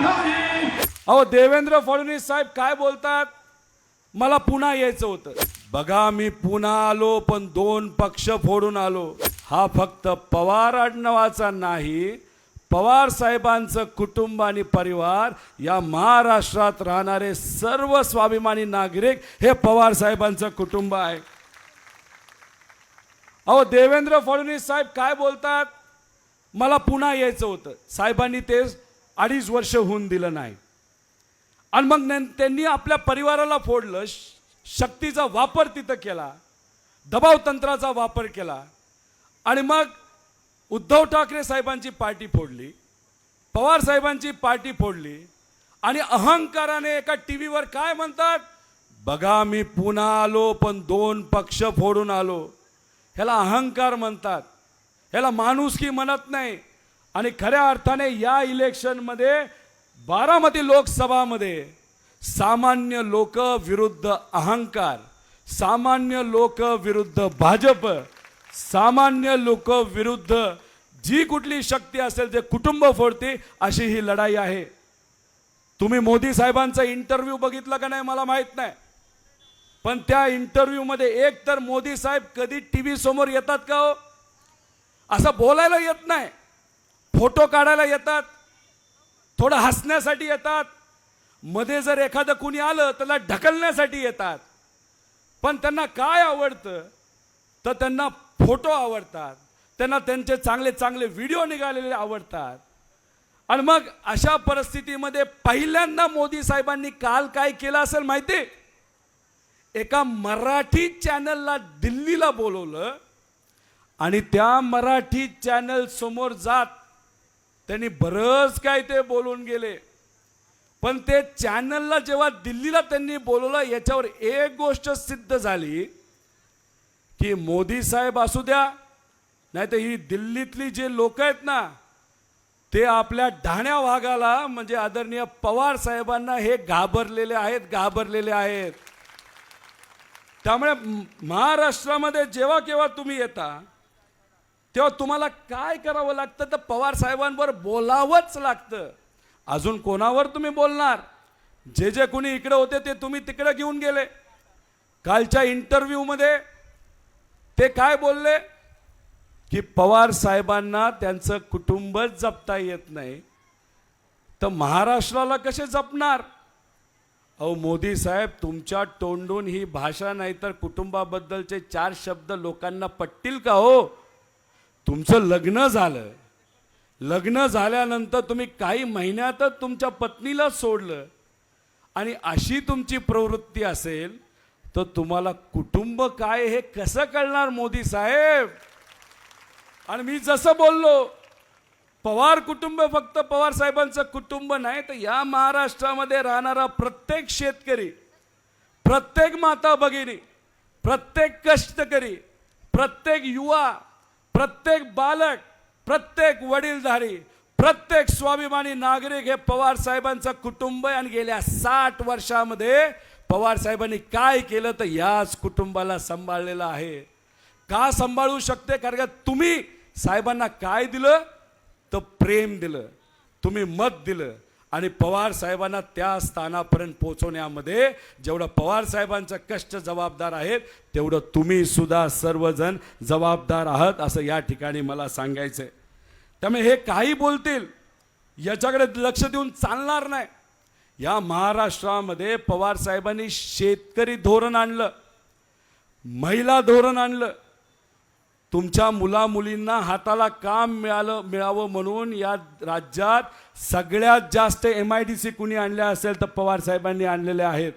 नाही अहो देवेंद्र फडणवीस साहेब काय बोलतात? मला पुन्हा यायचं होतं. बघा मी पुन्हा आलो पण दोन पक्ष फोडून आलो. हा फक्त पवार आडनावाचा नाही पवार साहेबांचं कुटुंब आणि परिवार या महाराष्ट्रात राहणारे सर्व स्वाभिमानी नागरिक हे पवार साहेबांचं कुटुंब आहे. अहो देवेंद्र फडणवीस साहेब काय बोलतात? मला पुन्हा यायचं होतं. साहेबांनी तेच अडीच वर्ष होऊन दिलं नाही. आणि मग त्यांनी आपल्या परिवाराला फोडलं श- शक्तीचा वापर तिथं केला दबाव तंत्राचा वापर केला. आणि मग उद्धव ठाकरे साहेबांची पार्टी फोडली पवार साहेबांची पार्टी फोडली आणि अहंकाराने एका टी व्हीवर काय म्हणतात? बघा मी पुन्हा आलो पण दोन पक्ष फोडून आलो. ह्याला अहंकार म्हणतात. ह्याला माणुसकी म्हणत नाही. आणि खऱ्या अर्थाने या इलेक्शनमध्ये बारामती लोकसभामध्ये सामान्य लोक विरुद्ध अहंकार सामान्य लोक विरुद्ध भाजप सामान्य लोक विरुद्ध जी कुठली शक्ती असेल जे कुटुंब फोडते अशी ही लढाई आहे. तुम्ही मोदी साहेबांचा इंटरव्ह्यू बघितला का नाही मला माहीत नाही. पण त्या इंटरव्ह्यूमध्ये एक तर मोदी साहेब कधी टी व्ही समोर येतात का हो? असं बोलायला येत नाही. फोटो काढायला येतात थोडं हसण्यासाठी येतात मध्ये जर एखादं कुणी आलं त्याला ढकलण्यासाठी येतात. पण त्यांना काय आवडतं तर त्यांना फोटो आवडतात. त्यांना त्यांचे चांगले चांगले व्हिडिओ निघालेले आवडतात. आणि मग अशा परिस्थितीमध्ये पहिल्यांदा मोदी साहेबांनी काल काय केलं असेल माहिती? एका मराठी चॅनलला दिल्लीला बोलवलं आणि त्या मराठी चॅनल समोर जात त्यांनी बरंच काय ते बोलून गेले. पण ते चॅनलला जेव्हा दिल्लीला त्यांनी बोलवलं याच्यावर एक गोष्ट सिद्ध झाली की मोदी साहेब असू द्या नाही तर ही दिल्लीतली जे लोक आहेत ना ते आपल्या ढाण्या भागाला म्हणजे आदरणीय पवार साहेबांना हे घाबरलेले आहेत घाबरलेले आहेत. त्यामुळे महाराष्ट्रामध्ये जेव्हा केव्हा तुम्ही येता तेव्हा तुम्हाला काय करावं लागतं? तर पवार साहेबांवर बोलावंच लागतं. अजून कोणावर तुम्ही बोलणार? जे जे कुणी इकडे होते ते तुम्ही तिकडे घेऊन गेले. कालच्या इंटरव्ह्यूमध्ये ते काय बोलले? की पवार साहेबांना त्यांचं कुटुंबच जपता येत नाही. तर महाराष्ट्राला कसे जपणार? अहो मोदी साहेब तुमच्या तोंडून ही भाषा नाही तर कुटुंबाबद्दलचे चार शब्द लोकांना पटतील का हो? तुमचं लग्न झालं. लग्न झाल्यानंतर तुम्ही काही महिन्यातच तुमच्या पत्नीला सोडलं. आणि अशी तुमची प्रवृत्ती असेल तर तुम्हाला कुटुंब काय हे कसं कळणार मोदी साहेब? आणि मी जसं बोललो पवार कुटुंब फक्त पवार साहेबांचं कुटुंब नाही तर या महाराष्ट्रामध्ये राहणारा प्रत्येक शेतकरी प्रत्येक माता भगिनी प्रत्येक कष्टकरी प्रत्येक युवा प्रत्येक बालक प्रत्येक वडीलधारी प्रत्येक स्वाभिमानी नागरिक हे पवार साहेबांचं कुटुंब आणि गेल्या साठ वर्षामध्ये पवार साहेबांनी काय केलं तर याच कुटुंबाला सांभाळलेलं आहे. का सांभाळू शकते? कारण का तुम्ही साहेबांना काय दिलं? तर प्रेम दिलं. तुम्ही मत दिलं. आणि पवार साहेबांना त्या स्थानापर्यंत पोहोचवण्यामध्ये जेवढं पवार साहेबांचं कष्ट जबाबदार आहेत तेवढं तुम्ही सुद्धा सर्वजण जबाबदार आहात असं या ठिकाणी मला सांगायचं आहे त्यामुळे हे काही बोलतील याच्याकडे लक्ष देऊन चालणार नाही. या महाराष्ट्रामध्ये पवार साहेबांनी शेतकरी धोरण आणलं महिला धोरण आणलं तुमच्या मुला मुलींना हाताला काम मिळालं मिळावं म्हणून या राज्यात सगळ्यात जास्त एम आय डी सी कुणी आणल्या असेल तर पवार साहेबांनी आणलेल्या आहेत.